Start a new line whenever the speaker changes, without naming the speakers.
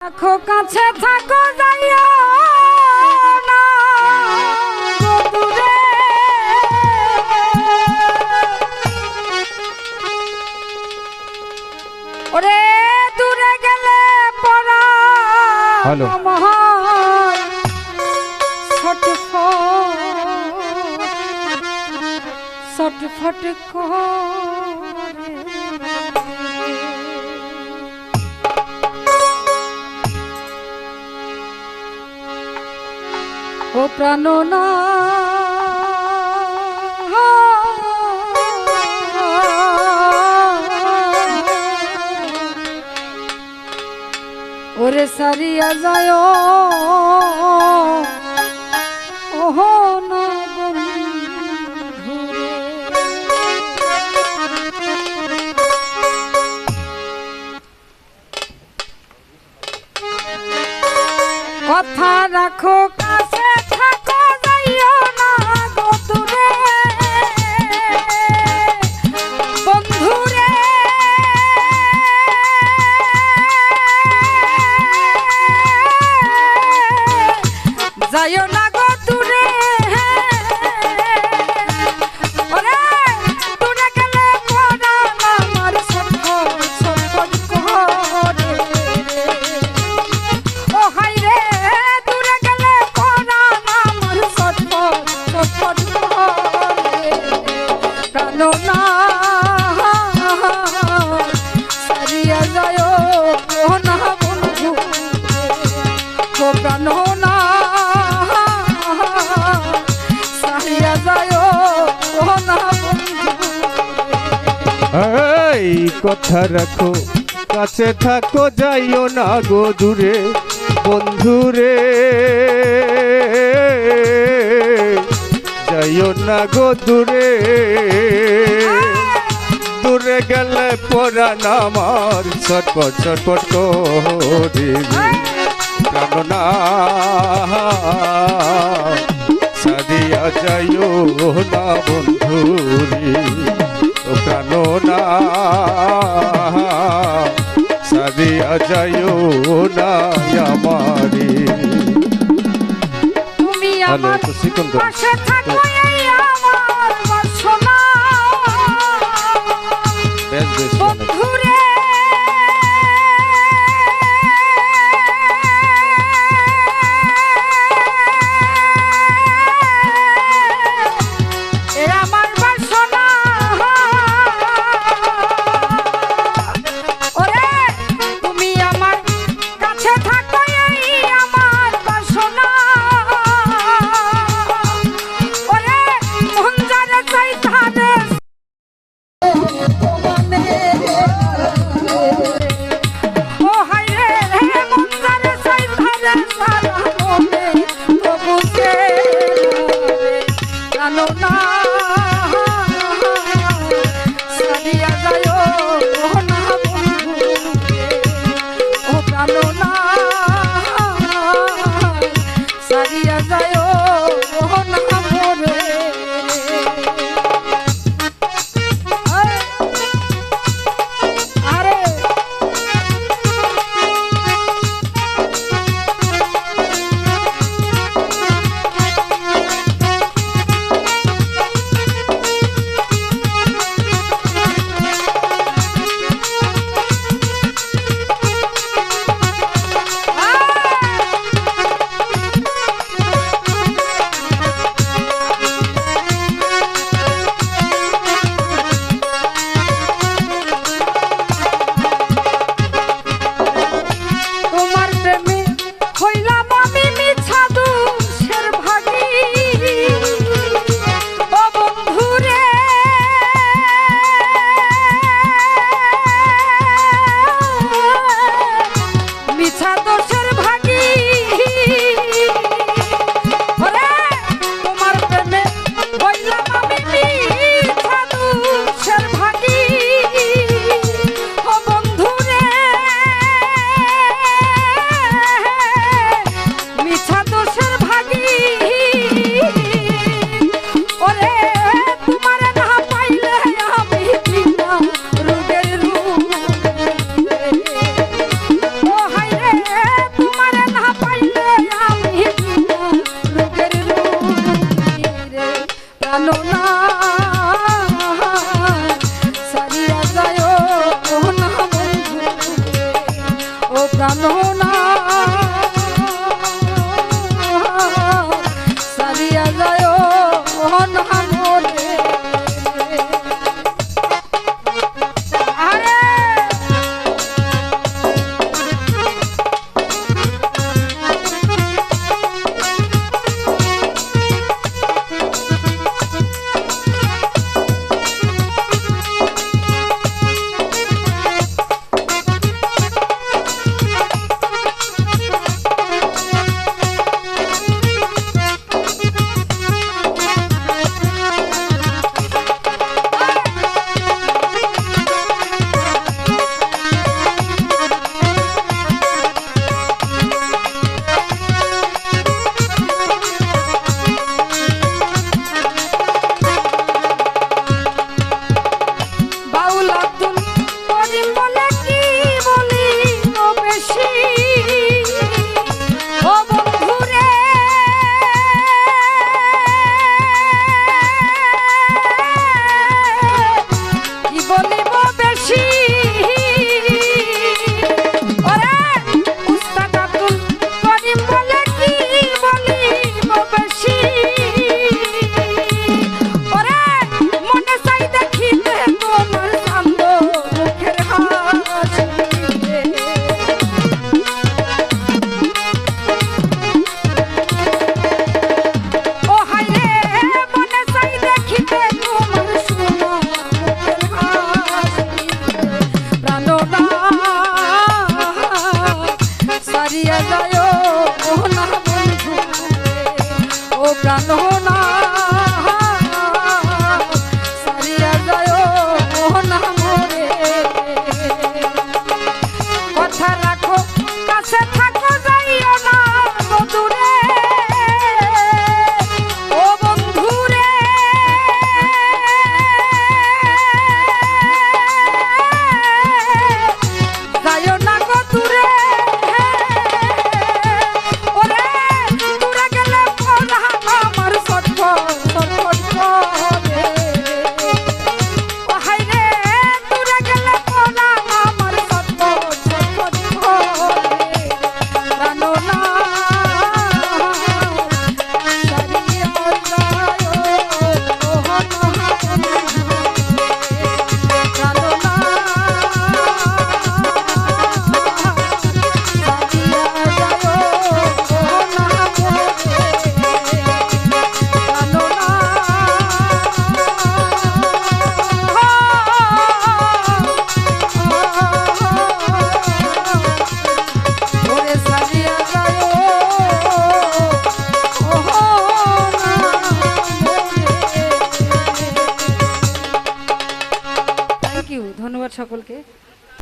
রাখো কাছে থাকো যাইয়া ওরে দূরে গেলে পড়া মহান ছটফট ছটফট কর। ও প্রাণনা ওরে সারিয়া যায়। এই কথা রাখো, কাছে থাকো, যাইও না গো দূরে বন্ধুরে যাইও না গো দূরে। দূরে গেলে পড়া নামার ছটপট ছটপট করে প্রাণ
যাইও না বন্ধুরি প্রাণ না।
সারিয়া যাইও না আমারি হ্যালো বিছাতো